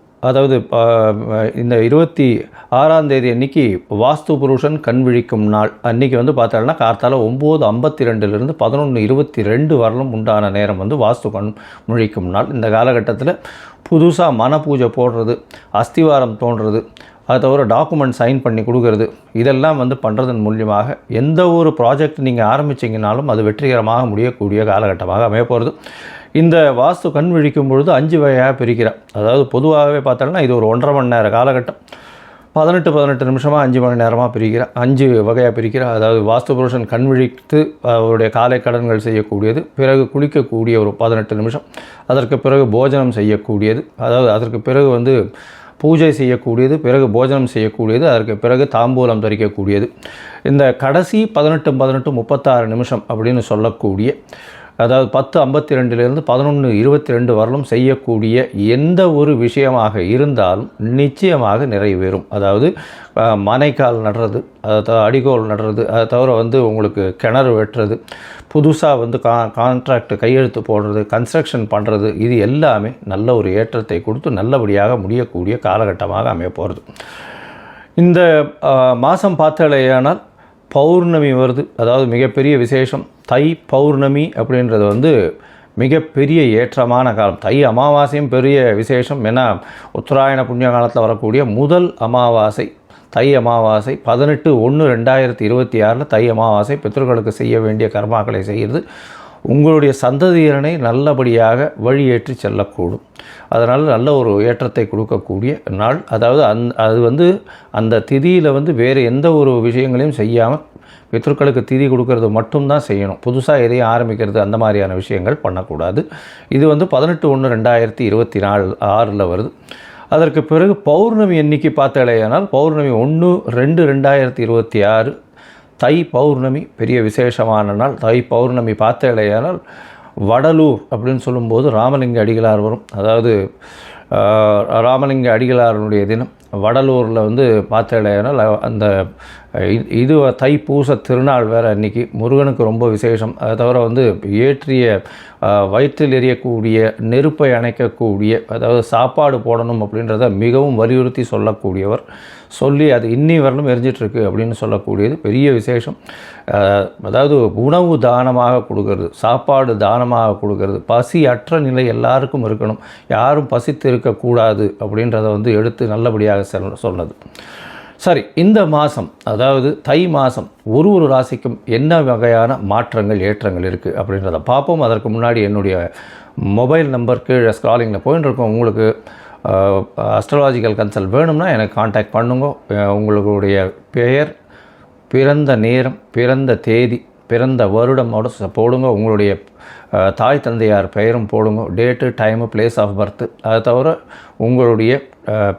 அதாவது இந்த இருபத்தி ஆறாம் தேதி அன்னைக்கு வாஸ்து புருஷன் கண் விழிக்கும் நாள். அன்னைக்கு வந்து பார்த்தாருன்னா கார்த்தால ஒம்பது ஐம்பத்தி ரெண்டுலேருந்து பதினொன்று இருபத்தி ரெண்டு வரலும் உண்டான நேரம் வந்து வாஸ்து கண் முழிக்கும் நாள். இந்த காலகட்டத்தில் புதுசாக மன பூஜை போடுறது அஸ்திவாரம் தோன்றது அது தவிர டாக்குமெண்ட் சைன் பண்ணி கொடுக்கறது இதெல்லாம் வந்து பண்ணுறதன் மூலியமாக எந்த ஒரு ப்ராஜெக்ட் நீங்கள் ஆரம்பிச்சிங்கனாலும் அது வெற்றிகரமாக முடியக்கூடிய காலகட்டமாக அமைய போகிறது இந்த வாஸ்து கண் விழிக்கும் பொழுது அஞ்சு வகையாக பிரிக்கிறேன் அதாவது பொதுவாகவே பார்த்தோம்னா இது ஒரு ஒன்றரை மணி நேர காலகட்டம். பதினெட்டு பதினெட்டு நிமிஷமாக அஞ்சு மணி நேரமாக பிரிக்கிறேன் அஞ்சு வகையாக பிரிக்கிறேன் அதாவது வாஸ்து புருஷன் கண் விழித்து அவருடைய காலை கடன்கள் செய்யக்கூடியது பிறகு குளிக்கக்கூடிய ஒரு பதினெட்டு நிமிஷம் அதற்கு பிறகு போஜனம் செய்யக்கூடியது அதாவது அதற்கு பிறகு வந்து பூஜை செய்யக்கூடியது பிறகு போஜனம் செய்யக்கூடியது அதற்கு பிறகு தாம்பூலம் தரிக்கக்கூடியது. இந்த கடைசி பதினெட்டு பதினெட்டு முப்பத்தாறு நிமிஷம் அப்படின்னு சொல்லக்கூடிய அதாவது பத்து ஐம்பத்தி ரெண்டுலேருந்து பதினொன்று இருபத்தி ரெண்டு வரலும் செய்யக்கூடிய எந்த ஒரு விஷயமாக இருந்தாலும் நிச்சயமாக நிறைவேறும். அதாவது மனைக்கால் நடுறது அதை தவிர அடிகோல் நடுறது அதை தவிர வந்து உங்களுக்கு கிணறு வெட்டுறது புதுசாக வந்து கா கான்ட்ராக்ட் கையெழுத்து போடுறது கன்ஸ்ட்ரக்ஷன் பண்ணுறது இது எல்லாமே நல்ல ஒரு ஏற்றத்தை கொடுத்து நல்லபடியாக முடியக்கூடிய காலகட்டமாக அமைய போகிறது இந்த மாதம் பார்த்தாலேயானால் பௌர்ணமி வருது. அதாவது மிகப்பெரிய விசேஷம். தை பௌர்ணமி அப்படின்றது வந்து மிகப்பெரிய ஏற்றமான காலம். தை அமாவாசையும் பெரிய விசேஷம். ஏன்னா உத்தராயண புண்ணிய காலத்தில் வரக்கூடிய முதல் அமாவாசை. தை அமாவாசை பதினெட்டு ஒன்று ரெண்டாயிரத்தி இருபத்தி ஆறில் தை அமாவாசை பித்தர்களுக்கு செய்ய வேண்டிய கர்மாக்களை செய்கிறது. உங்களுடைய சந்ததியரனை நல்லபடியாக வழியேற்றி செல்லக்கூடும். அதனால் நல்ல ஒரு ஏற்றத்தை கொடுக்கக்கூடிய நாள். அதாவது அந் அது வந்து அந்த திதியில் வந்து வேறு எந்த ஒரு விஷயங்களையும் செய்யாமல் பித்ருக்களுக்கு திதி கொடுக்கறது மட்டும்தான் செய்யணும். புதுசாக எதையும் ஆரம்பிக்கிறது அந்த மாதிரியான விஷயங்கள் பண்ணக்கூடாது. இது வந்து பதினெட்டு ஒன்று ரெண்டாயிரத்தி இருபத்தி நாலு ஆறில் வருது. அதற்கு பிறகு பௌர்ணமி எண்ணிக்கை பார்த்தாலேயானால் பௌர்ணமி ஒன்று ரெண்டு ரெண்டாயிரத்தி இருபத்தி ஆறு தை பௌர்ணமி பெரிய விசேஷமான நாள். தை பௌர்ணமி பார்த்தாலேயானால் வடலூர் அப்படின்னு சொல்லும்போது ராமலிங்க அடிகளார் வரும். அதாவது ராமலிங்க அடிகளாரனுடைய தினம். வடலூரில் வந்து பார்த்தேலையானால் அந்த இது தைப்பூச திருநாள் வேறு அன்றைக்கி முருகனுக்கு ரொம்ப விசேஷம். அதை தவிர வந்து ஏற்றிய வயிற்றில் எரியக்கூடிய நெருப்பை அணைக்கக்கூடிய அதாவது சாப்பாடு போடணும் அப்படின்றத மிகவும் வலியுறுத்தி சொல்லக்கூடியவர். சொல்லி அது இன்னி வரலும் எரிஞ்சிட்ருக்கு அப்படின்னு சொல்லக்கூடியது. பெரிய விசேஷம். அதாவது உணவு தானமாக கொடுக்கறது சாப்பாடு தானமாக கொடுக்கறது பசி அற்ற நிலை எல்லாருக்கும் இருக்கணும். யாரும் பசித்து இருக்கக்கூடாது அப்படின்றத வந்து எடுத்து நல்லபடியாக சொன்னது. சரி இந்த மாதம் அதாவது தை மாதம் ஒரு ஒரு ராசிக்கும் என்ன வகையான மாற்றங்கள் ஏற்றங்கள் இருக்குது அப்படின்றத பார்ப்போம். அதற்கு முன்னாடி என்னுடைய மொபைல் நம்பர் கீழே ஸ்க்ராலிங்கில் போயின்னு இருக்கோம் உங்களுக்கு அஸ்ட்ராலாஜிக்கல் கன்சல்ட் வேணும்னா எனக்கு காண்டாக்ட் பண்ணுங்க. உங்களுடைய பெயர் பிறந்த நேரம் பிறந்த தேதி பிறந்த வருடமோட போடுங்க. உங்களுடைய தாய் தந்தையார் பெயரும் போடுங்க. Date time place of birth அதை தவிர உங்களுடைய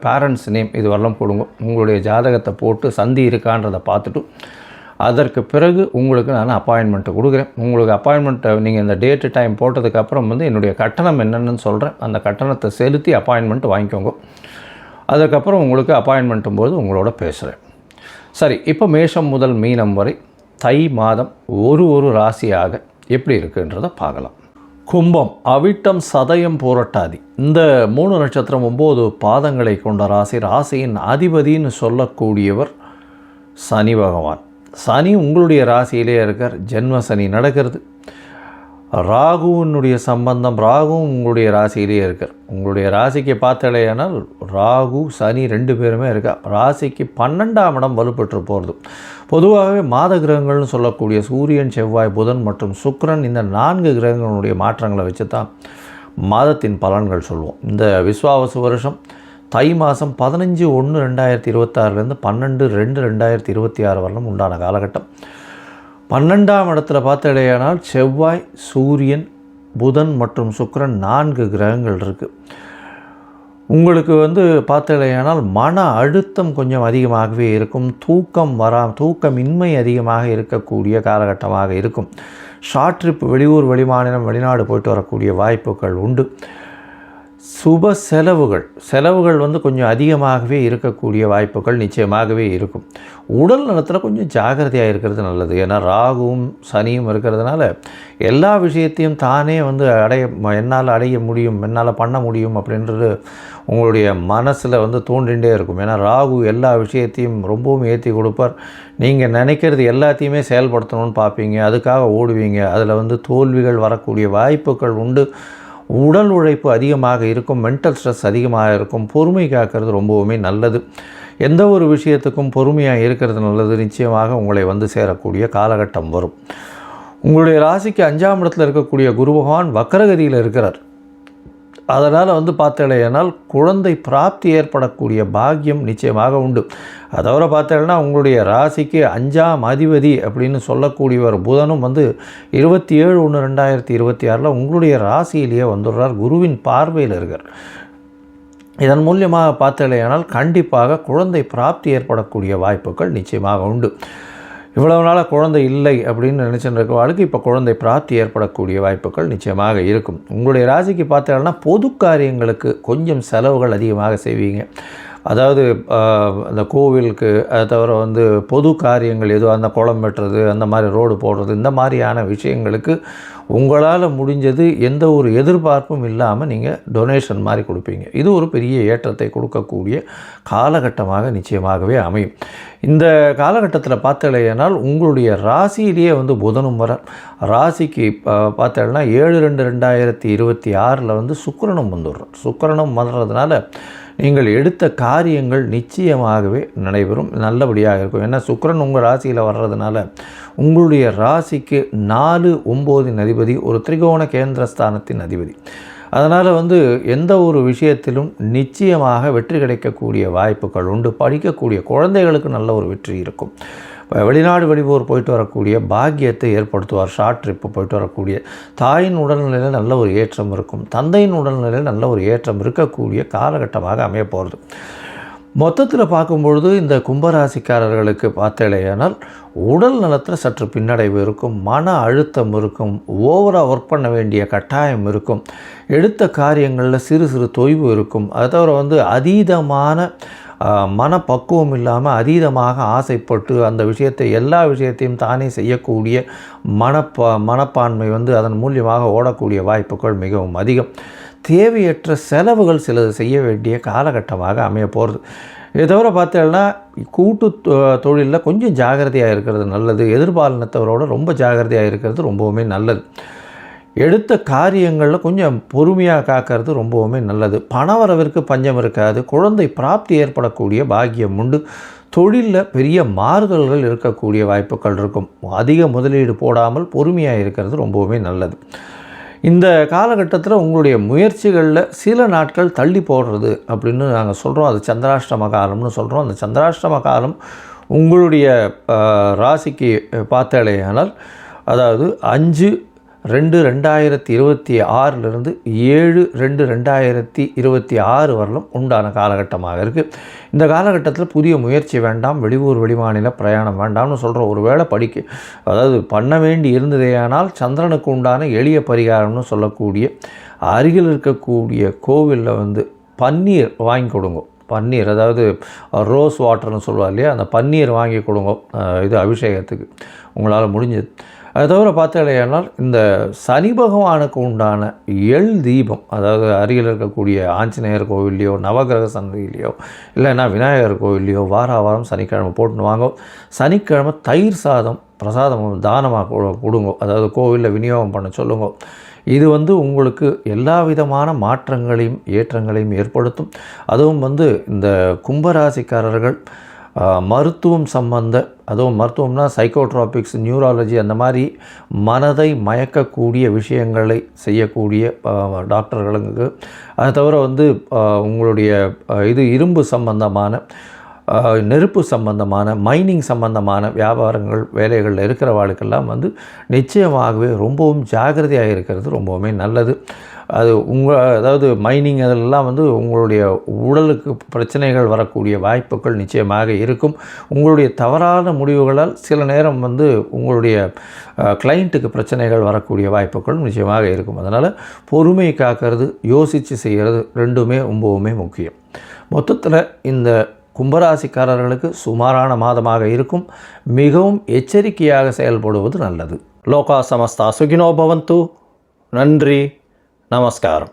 பேரண்ட்ஸ் நேம் இது வரலாம் போடுங்க. உங்களுடைய ஜாதகத்தை போட்டு சந்தி இருக்கான்றதை பார்த்துட்டு அதற்கு பிறகு உங்களுக்கு நான் அப்பாயின்மெண்ட்டு கொடுக்குறேன். உங்களுக்கு அப்பாயின்மெண்ட்டை நீங்கள் இந்த டேட்டு டைம் போட்டதுக்கப்புறம் வந்து என்னுடைய கட்டணம் என்னென்னு சொல்கிறேன் அந்த கட்டணத்தை செலுத்தி அப்பாயின்மெண்ட் வாங்கிக்கோங்க. அதுக்கப்புறம் உங்களுக்கு அப்பாயின்மெண்ட்டும் போது உங்களோட பேசுகிறேன் சரி இப்போ மேஷம் முதல் மீனம் வரை தை மாதம் ஒரு ஒரு ராசியாக எப்படி இருக்குன்றதை பார்க்கலாம். கும்பம் அவிட்டம் சதயம் போரட்டாதி. இந்த மூணு நட்சத்திரம் ஒம்பது பாதங்களை கொண்ட ராசி ராசியின் அதிபதின்னு சொல்லக்கூடியவர் சனி பகவான். சனி உங்களுடைய ராசியிலே இருக்கார். ஜென்ம சனி நடக்கிறது. ராகுவினுடைய சம்பந்தம் ராகுவும் உங்களுடைய ராசியிலேயே இருக்கார் உங்களுடைய ராசிக்கு பார்த்தலையானால் ராகு சனி ரெண்டு பேருமே இருக்கா? ராசிக்கு பன்னெண்டாம் இடம் வலுப்பெற்று போகிறது பொதுவாகவே மாத கிரகங்கள்னு சொல்லக்கூடிய சூரியன் செவ்வாய் புதன் மற்றும் சுக்கரன் இந்த நான்கு கிரகங்களுடைய மாற்றங்களை வச்சு தான் மாதத்தின் பலன்கள் சொல்லுவோம் இந்த விஸ்வாவசு வருஷம் தை மாதம் பதினஞ்சு ஒன்று ரெண்டாயிரத்தி இருபத்தாறுலேருந்து பன்னெண்டு ரெண்டு ரெண்டாயிரத்தி இருபத்தி ஆறு வரலும் உண்டான காலகட்டம். பன்னெண்டாம் இடத்துல பார்த்தடையானால் செவ்வாய் சூரியன் புதன் மற்றும் சுக்கரன் நான்கு கிரகங்கள் இருக்குது உங்களுக்கு வந்து பார்த்தடையானால் மன அழுத்தம் கொஞ்சம் அதிகமாகவே இருக்கும். தூக்கம் வரா தூக்கமின்மை அதிகமாக இருக்கக்கூடிய காலகட்டமாக இருக்கும். ஷார்ட் ட்ரிப் வெளியூர் வெளிமாநிலம் வெளிநாடு போயிட்டு வரக்கூடிய வாய்ப்புகள் உண்டு. சுப செலவுகள். செலவுகள் வந்து கொஞ்சம் அதிகமாகவே இருக்கக்கூடிய வாய்ப்புகள் நிச்சயமாகவே இருக்கும். உடல் நலத்தில் கொஞ்சம் ஜாகிரதையாக இருக்கிறது நல்லது. ஏன்னா ராகுவும் சனியும் இருக்கிறதுனால எல்லா விஷயத்தையும் தானே வந்து அடைய என்னால் அடைய முடியும் என்னால் பண்ண முடியும் அப்படின்றது உங்களுடைய மனசில் வந்து தோன்றிகிட்டே இருக்கும். ஏன்னா ராகு எல்லா விஷயத்தையும் ரொம்பவும் ஏற்றி கொடுப்பார். நீங்கள் நினைக்கிறது எல்லாத்தையுமே செயல்படுத்தணும்னு பார்ப்பீங்க. அதுக்காக ஓடுவீங்க. அதில் வந்து தோல்விகள் வரக்கூடிய வாய்ப்புகள் உண்டு. உடல் உழைப்பு அதிகமாக இருக்கும் மென்டல் ஸ்ட்ரெஸ் அதிகமாக இருக்கும் பொறுமை காக்கிறது ரொம்பவுமே நல்லது. எந்த ஒரு விஷயத்துக்கும் பொறுமையாக இருக்கிறது நல்லது நிச்சயமாக உங்களை வந்து சேரக்கூடிய காலகட்டம் வரும். உங்களுடைய ராசிக்கு அஞ்சாம் இடத்தில் இருக்கக்கூடிய குரு பகவான் வக்கரகதியில் இருக்கிறார். அதனால் வந்து பார்த்தேனால் குழந்தை பிராப்தி ஏற்படக்கூடிய பாக்கியம் நிச்சயமாக உண்டு. அதோட பார்த்தேன்னா உங்களுடைய ராசிக்கு அஞ்சாம் அதிபதி அப்படின்னு சொல்லக்கூடியவர் புதனும் வந்து இருபத்தி ஏழு ஒன்று ரெண்டாயிரத்தி இருபத்தி ஆறில் உங்களுடைய ராசியிலேயே வந்துடுறார். குருவின் பார்வையில் இருக்கார். இதன் மூலியமாக பார்த்தேனால் கண்டிப்பாக குழந்தை பிராப்தி ஏற்படக்கூடிய வாய்ப்புகள் நிச்சயமாக உண்டு. இவ்வளவு நாளாக குழந்தை இல்லை அப்படின்னு நினச்சிட்டு இருக்கவாளுக்கு இப்போ குழந்தை பிராப்தி ஏற்படக்கூடிய வாய்ப்புகள் நிச்சயமாக இருக்கும். உங்களுடைய ராசிக்கு பார்த்தீங்கன்னா பொது காரியங்களுக்கு கொஞ்சம் செலவுகள் அதிகமாக செய்வீங்க. அதாவது அந்த கோவிலுக்கு அதை தவிர வந்து பொது காரியங்கள் எதுவும் அந்த குளம் வெட்டுறது அந்த மாதிரி ரோடு போடுறது இந்த மாதிரியான விஷயங்களுக்கு உங்களால் முடிஞ்சது எந்த ஒரு எதிர்பார்ப்பும் இல்லாமல் நீங்கள் டொனேஷன் மாதிரி கொடுப்பீங்க. இது ஒரு பெரிய ஏற்றத்தை கொடுக்கக்கூடிய காலகட்டமாக நிச்சயமாகவே அமையும். இந்த காலகட்டத்தில் பார்த்தலையானால் உங்களுடைய ராசியிலேயே வந்து புதனும் வர ராசிக்கு பார்த்தேன்னா ஏழு ரெண்டு ரெண்டாயிரத்தி இருபத்தி ஆறில் வந்து சுக்கரனும் வந்துடுறோம் சுக்கரனும் வந்துடுறதுனால நீங்கள் எடுத்த காரியங்கள் நிச்சயமாகவே நடைபெறும் நல்லபடியாக இருக்கும். ஏன்னா சுக்கிரன் உங்கள் ராசியில் வர்றதுனால உங்களுடைய ராசிக்கு நாலு ஒம்போதின் அதிபதி ஒரு திரிகோண கேந்திரஸ்தானத்தின் அதிபதி. அதனால் வந்து எந்த ஒரு விஷயத்திலும் நிச்சயமாக வெற்றி கிடைக்கக்கூடிய வாய்ப்புகள் உண்டு. படிக்கக்கூடிய குழந்தைகளுக்கு நல்ல ஒரு வெற்றி இருக்கும். வெளிநாடு வெளியூர் போயிட்டு வரக்கூடிய பாக்கியத்தை ஏற்படுத்துவார். ஷார்ட் ட்ரிப்பு போயிட்டு வரக்கூடிய தாயின் உடல்நிலையில் நல்ல ஒரு ஏற்றம் இருக்கும். தந்தையின் உடல்நிலையில் நல்ல ஒரு ஏற்றம் இருக்கக்கூடிய காலகட்டமாக அமைய போகிறது மொத்தத்தில் பார்க்கும்பொழுது இந்த கும்பராசிக்காரர்களுக்கு பார்த்தேலையானால் உடல் நலத்தில் சற்று பின்னடைவு இருக்கும் மன அழுத்தம் இருக்கும் ஓவராக ஒர்க் பண்ண வேண்டிய கட்டாயம் இருக்கும் எடுத்த காரியங்களில் சிறு சிறு தொய்வு இருக்கும். அதை தவிர வந்து அதீதமான மனப்பக்குவம் இல்லாமல் அதீதமாக ஆசைப்பட்டு அந்த விஷயத்தை எல்லா விஷயத்தையும் தானே செய்யக்கூடிய மனப்பா மனப்பான்மை வந்து அதன் மூலியமாக ஓடக்கூடிய வாய்ப்புகள் மிகவும் அதிகம். தேவையற்ற செலவுகள் சிலது செய்ய வேண்டிய காலகட்டமாக அமைய போகிறது இதை தவிர பார்த்தீங்கன்னா கூட்டு தொ- தொழிலில் கொஞ்சம் ஜாகிரதையாக இருக்கிறது நல்லது. எதிர்பாலினத்தவரோட ரொம்ப ஜாகிரதையாக இருக்கிறது ரொம்பவுமே நல்லது. எடுத்த காரியங்களில் கொஞ்சம் பொறுமையாக காக்கிறது ரொம்பவுமே நல்லது. பணவரவிற்கு பஞ்சம் இருக்காது. குழந்தை பிராப்தி ஏற்படக்கூடிய பாக்கியம் உண்டு. தொழிலில் பெரிய மாறுதல்கள் இருக்கக்கூடிய வாய்ப்புகள் இருக்கும். அதிக முதலீடு போடாமல் பொறுமையாக இருக்கிறது ரொம்பவுமே நல்லது. இந்த காலகட்டத்தில் உங்களுடைய முயற்சிகளில் சில நாட்கள் தள்ளி போடுறது அப்படின்னு நாங்கள் சொல்கிறோம். அது சந்திராஷ்டம காலம்னு சொல்கிறோம். அந்த சந்திராஷ்டம காலம் உங்களுடைய ராசிக்கு பார்த்தாலேயானால் அதாவது அஞ்சு ரெண்டு ரெண்டாயிரத்தி இருபத்தி ஆறிலிருந்து ஏழு ரெண்டு ரெண்டாயிரத்தி இருபத்தி ஆறு வரலும் உண்டான காலகட்டமாக இருக்குது இந்த காலகட்டத்தில் புதிய முயற்சி வேண்டாம் வெளியூர் வெளிமாநில பிரயாணம் வேண்டாம்னு சொல்கிற ஒரு வேளை படிக்க அதாவது பண்ண வேண்டி இருந்ததேயானால் சந்திரனுக்கு உண்டான எளிய பரிகாரம்னு சொல்லக்கூடிய அருகில் இருக்கக்கூடிய கோவிலில் வந்து பன்னீர் வாங்கி கொடுங்க. பன்னீர் அதாவது ரோஸ் வாட்டர்னு சொல்லுவார் இல்லையா? அந்த பன்னீர் வாங்கி கொடுங்க இது அபிஷேகத்துக்கு. உங்களால் முடிஞ்சது. அது தவிர பார்த்தாலேயானால் இந்த சனி பகவானுக்கு உண்டான எள் தீபம் அதாவது அருகில் இருக்கக்கூடிய ஆஞ்சநேயர் கோவில்லையோ நவகிரக சன்னதியிலையோ இல்லைன்னா விநாயகர் கோவில்லையோ வார வாரம் சனிக்கிழமை போட்டுன்னு வாங்க. சனிக்கிழமை தயிர் சாதம் பிரசாதம் தானமாக கொடுங்க. அதாவது கோவிலில் விநியோகம் பண்ண சொல்லுங்க. இது வந்து உங்களுக்கு எல்லா விதமான மாற்றங்களையும் ஏற்றங்களையும் ஏற்படுத்தும். அதுவும் வந்து இந்த கும்பராசிக்காரர்கள் மருத்துவம் சம்பந்த அதுவும் மருத்துவம்னா சைக்கோட்ராபிக்ஸ் நியூராலஜி அந்த மாதிரி மனதை மயக்கக்கூடிய விஷயங்களை செய்யக்கூடிய டாக்டர்களுக்கு அதை தவிர வந்து உங்களுடைய இது இரும்பு சம்பந்தமான நெருப்பு சம்பந்தமான மைனிங் சம்பந்தமான வியாபாரங்கள் வேலைகளில் இருக்கிறவாளுக்கெல்லாம் வந்து நிச்சயமாகவே ரொம்பவும் ஜாக்கிரதையாக இருக்கிறது ரொம்பவுமே நல்லது. அது உங்கள் அதாவது மைனிங் அதெல்லாம் வந்து உங்களுடைய உடலுக்கு பிரச்சனைகள் வரக்கூடிய வாய்ப்புகள் நிச்சயமாக இருக்கும். உங்களுடைய தவறான முடிவுகளால் சில நேரம் வந்து உங்களுடைய கிளைண்ட்டுக்கு பிரச்சனைகள் வரக்கூடிய வாய்ப்புகளும் நிச்சயமாக இருக்கும். அதனால் பொறுமை காக்கிறது யோசித்து செய்கிறது ரெண்டுமே ரொம்பவுமே முக்கியம். மொத்தத்தில் இந்த கும்பராசிக்காரர்களுக்கு சுமாரான மாதமாக இருக்கும். மிகவும் எச்சரிக்கையாக செயல்படுவது நல்லது. லோகா சமஸ்தா சுகினோ பவந்து. நன்றி. நமஸ்காரம்